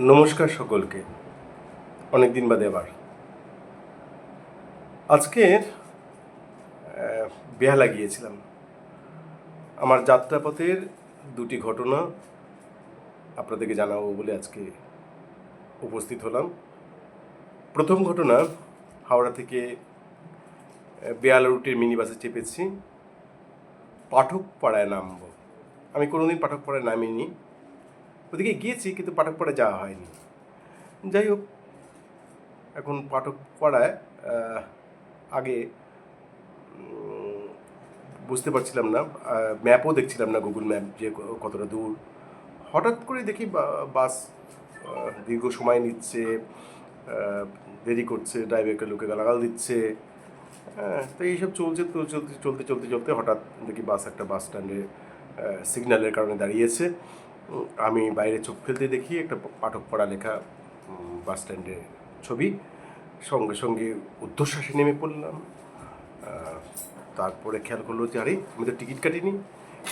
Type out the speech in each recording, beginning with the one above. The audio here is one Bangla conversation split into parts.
নমস্কার সকলকে। অনেক দিন বাদে আবার। আজকে আহ, বেহালা গিয়েছিলাম। আমার যাত্রাপথের দুটি ঘটনা আপনাদেরকে জানাব বলে আজকে উপস্থিত হলাম। প্রথম ঘটনা হাওড়া থেকে বেহালা রুটের মিনি বাসে চেপেছি। পাঠক পাড়ায় নামবো। আমি কোনোদিন পাঠকপাড়ায় নামিনি। ওদিকে গিয়েছি কিন্তু পাঠকপাড়ায় যাওয়া হয়নি। যাই হোক এখন পাঠকপাড়ায় আহ, আগে বুঝতে পারছিলাম না ম্যাপও দেখছিলাম না গুগল ম্যাপ যে কতটা দূর। হঠাৎ করে দেখি বাস দীর্ঘ সময় নিচ্ছে দেরি করছে ড্রাইভারকে লোকে গালাগাল দিচ্ছে। হ্যাঁ তো এইসব চলছে তো চলতে চলতে চলতে চলতে হঠাৎ দেখি বাস একটা বাস স্ট্যান্ডে সিগন্যালের কারণে দাঁড়িয়েছে। আমি বাইরে চোখ ফেলতে দেখি একটা পাঠক পড়া লেখা উম, বাস স্ট্যান্ডের ছবি। সঙ্গে সঙ্গে ঊর্ধ্বশ্বাসে নেমে পড়লাম। তারপরে খেয়াল করল যে আরে আমি তো টিকিট কাটিনি।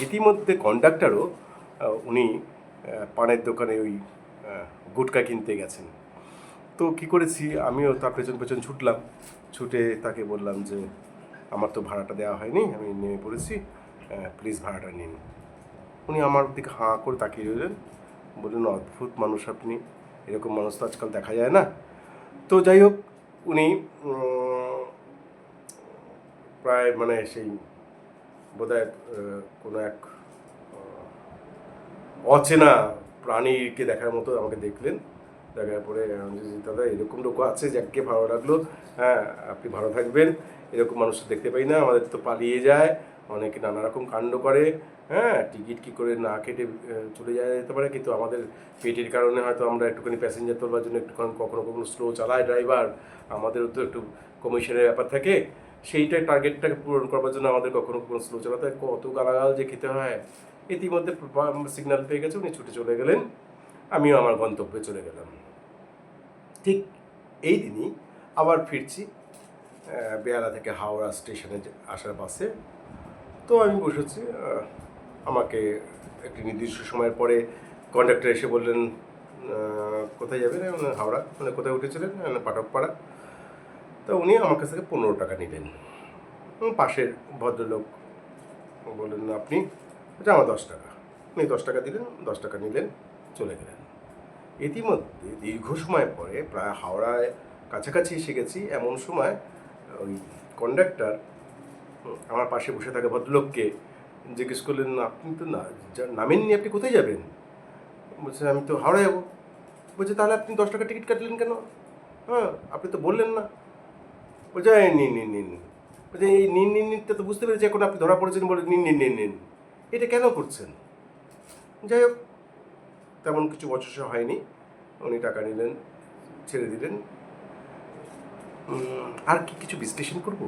ইতিমধ্যে কন্ডাক্টারও উনি পানের দোকানে ওই গুটকা কিনতে গেছেন। তো কি করেছি আমিও তার পেছন পেছন ছুটলাম। ছুটে তাকে বললাম যে আমার তো ভাড়াটা দেওয়া হয়নি আমি নেমে পড়েছি। প্লিজ ভাড়াটা নিন। উনি আমার দিকে হাঁ করে তাকিয়ে রইলেন। বললেন, অদ্ভুত মানুষ আপনি। এরকম মানুষ তো আজকাল দেখা যায় না। তো যাই হোক, উনি প্রায় মানে সেই বোধহয় কোনো এক অচেনা প্রাণীকে দেখার মতো আমাকে দেখলেন। দেখার পরে দাদা, এরকম লোক আছে যাকে ভালো লাগল। হ্যাঁ আপনি ভালো থাকবেন। এরকম মানুষ দেখতে পাই না। আমাদের তো পালিয়ে যায়। অনেকে নানা রকম কাণ্ড করে হ্যাঁ টিকিট কি করে না কেটে চলে যাওয়া যেতে পারে, কিন্তু আমাদের পেটের কারণে হয়তো আমরা একটুখানি প্যাসেঞ্জার তোলবার জন্য একটুখানি কখনো কখনো স্লো চালায় ড্রাইভার আমাদেরও তো একটু কমিশনের ব্যাপার থাকে, সেইটাই টার্গেটটাকে পূরণ করবার জন্য আমাদের কখনো কখনো স্লো চালাতে কত গালাগাল যে খেতে হয়, ইতিমধ্যে সিগন্যাল পেয়ে গেছে, উনি ছুটে চলে গেলেন, আমিও আমার গন্তব্যে চলে গেলাম। ঠিক এই দিনই আবার ফিরছি বেহালা থেকে হাওড়া স্টেশনে আসার বাসে। তো আমি বসেছি আমাকে একটি নির্দিষ্ট সময়ের পরে কন্ডাক্টর এসে বললেন কোথায় যাবেন? হাওড়া। মানে কোথায় উঠেছিলেন? পাঠকপাড়া তো উনি আমার কাছ থেকে পনেরো টাকা নিলেন। পাশের ভদ্রলোক বললেন, আপনি? এটা আমার দশ টাকা। উনি দশ টাকা দিলেন, দশ টাকা নিলেন, চলে গেলেন। ইতিমধ্যে দীর্ঘ সময় পরে প্রায় হাওড়ায় কাছাকাছি এসে গেছি। এমন সময় ওই কন্ডাক্টর আমার পাশে বসে থাকা ভদ্রলোককে জিজ্ঞেস করলেন, আপনি তো না নামেননি, আপনি কোথায় যাবেন? বলছে, আমি তো হাওড়া যাব। বলছে, তাহলে আপনি দশ টাকা টিকিট কাটলেন কেন? হ্যাঁ আপনি তো বললেন না। বলছে নিন নিন নিন বলছে, এই নিন নিন নিনটা তো বুঝতে পেরেছি, এখন আপনি ধরা পড়েছেন বলে নিন নিন নিন নিন। এটা কেন করছেন? যাই হোক, তেমন কিছু বচসা হয়নি। উনি টাকা নিলেন, ছেড়ে দিলেন। আর কি কিছু বিশ্লেষণ করব?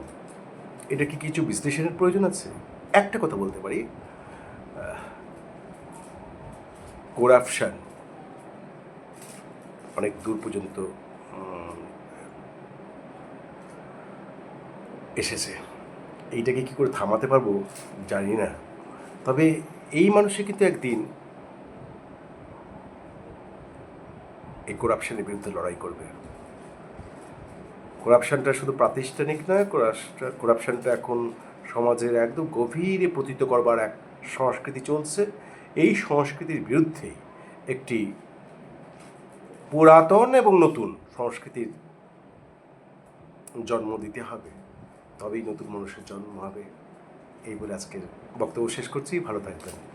এটা কি কিছু বিশ্লেষণের প্রয়োজন আছে? একটা কথা বলতে পারি। করাপশান অনেক দূর পর্যন্ত এসেছে। এইটাকে কি করে থামাতে পারব জানি না। তবে এই মানুষে কিন্তু একদিন এই করাপশনের বিরুদ্ধে লড়াই করবে। করাপশনটা শুধু প্রাতিষ্ঠানিক নয় করাপশনটা এখন সমাজের একদম গভীরে পতিত করবার এক সংস্কৃতি চলছে। এই সংস্কৃতির বিরুদ্ধে একটি পুরাতন এবং নতুন সংস্কৃতির জন্ম দিতে হবে। তবেই নতুন মানুষের জন্ম হবে। এই বলে আজকের বক্তব্য শেষ করছি। ভালো থাকবেন।